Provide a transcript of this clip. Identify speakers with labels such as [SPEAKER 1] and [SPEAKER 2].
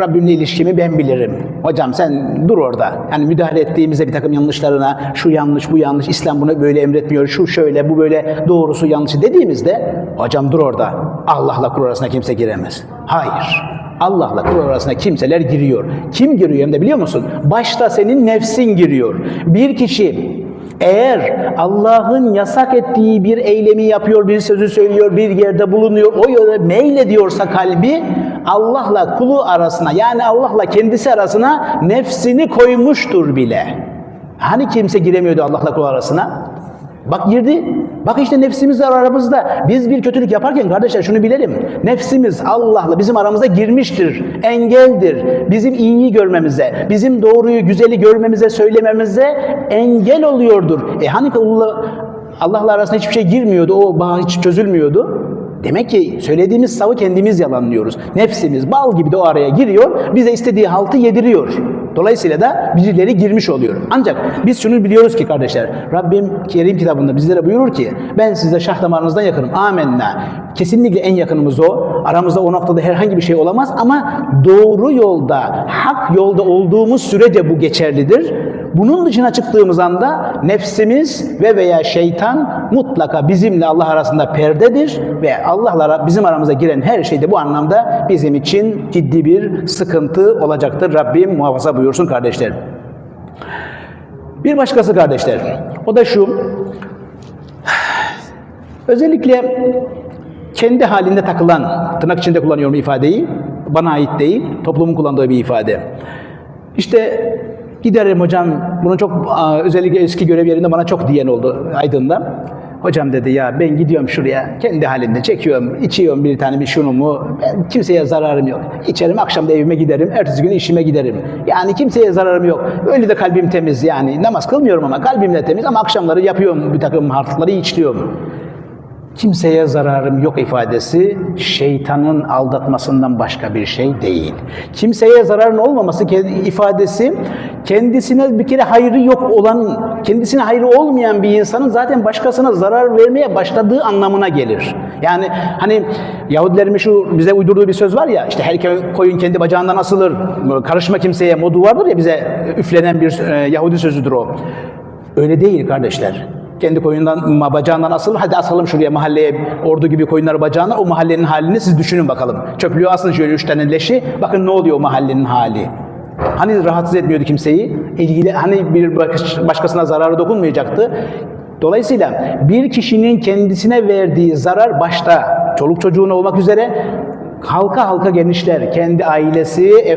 [SPEAKER 1] Rabbimle ilişkimi ben bilirim. Hocam sen dur orada. Yani müdahale ettiğimizde bir takım yanlışlarına şu yanlış bu yanlış İslam bunu böyle emretmiyor şu şöyle bu böyle doğrusu yanlışı dediğimizde hocam dur orada. Allah'la kul arasına kimse giremez. Hayır. Allah'la kul arasına kimseler giriyor. Kim giriyor hem de biliyor musun? Başta senin nefsin giriyor. Bir kişi eğer Allah'ın yasak ettiği bir eylemi yapıyor, bir sözü söylüyor, bir yerde bulunuyor, o yöne meylediyorsa kalbi Allah'la kulu arasına yani Allah'la kendisi arasına nefsini koymuştur bile. Hani kimse giremiyordu Allah'la kul arasına? Bak girdi. Bak işte nefsimiz var aramızda. Biz bir kötülük yaparken kardeşler şunu bilelim. Nefsimiz Allah'la bizim aramıza girmiştir. Engeldir. Bizim iyiyi görmemize, bizim doğruyu, güzeli görmemize, söylememize engel oluyordur. E hani Allah, Allah'la arasında hiçbir şey girmiyordu, o bağ hiç çözülmüyordu. Demek ki söylediğimiz savı kendimiz yalanlıyoruz. Nefsimiz bal gibi de o araya giriyor, bize istediği haltı yediriyor. Dolayısıyla da birileri girmiş oluyor. Ancak biz şunu biliyoruz ki kardeşler, Rabbim Kerim kitabında bizlere buyurur ki, ben size şah damarınızdan yakınım. Amenna. Kesinlikle en yakınımız o. Aramızda o noktada herhangi bir şey olamaz ama doğru yolda, hak yolda olduğumuz sürece bu geçerlidir. Bunun dışına çıktığımız anda nefsimiz ve veya şeytan mutlaka bizimle Allah arasında perdedir ve Allah'la bizim aramıza giren her şey de bu anlamda bizim için ciddi bir sıkıntı olacaktır. Rabbim muhafaza buyursun kardeşler. Bir başkası kardeşler. O da şu. Özellikle kendi halinde takılan, tırnak içinde kullanıyorum ifadeyi, bana ait değil, toplumun kullandığı bir ifade. İşte giderim hocam, bunu çok özellikle eski görev yerinde bana çok diyen oldu Aydın'da. Hocam dedi ya ben gidiyorum şuraya, kendi halinde çekiyorum, içiyorum bir tane bir şunumu, ben kimseye zararım yok. İçerim, akşam da evime giderim, ertesi gün işime giderim. Yani kimseye zararım yok. Öyle de kalbim temiz yani, namaz kılmıyorum ama kalbim de temiz ama akşamları yapıyorum bir takım harfları içliyorum. Kimseye zararım yok ifadesi şeytanın aldatmasından başka bir şey değil. Kimseye zararın olmaması ifadesi kendisine bir kere hayrı yok olan, kendisine hayrı olmayan bir insanın zaten başkasına zarar vermeye başladığı anlamına gelir. Yani hani Yahudilerin şu bize uydurduğu bir söz var ya işte her koyun kendi bacağından asılır, karışma kimseye modu vardır ya bize üflenen bir e, Yahudi sözüdür o. Öyle değil kardeşler. Kendi koyundan bacağından asıl hadi asalım şuraya mahalleye ordu gibi koyunları bacağına o mahallenin halini siz düşünün bakalım. Çöplüğü asın şöyle üç tane leşi bakın ne oluyor o mahallenin hali. Hani rahatsız etmiyordu kimseyi? İlgili hani bir baş- başkasına zararı dokunmayacaktı. Dolayısıyla bir kişinin kendisine verdiği zarar başta çoluk çocuğuna olmak üzere halka halka genişler. Kendi ailesi,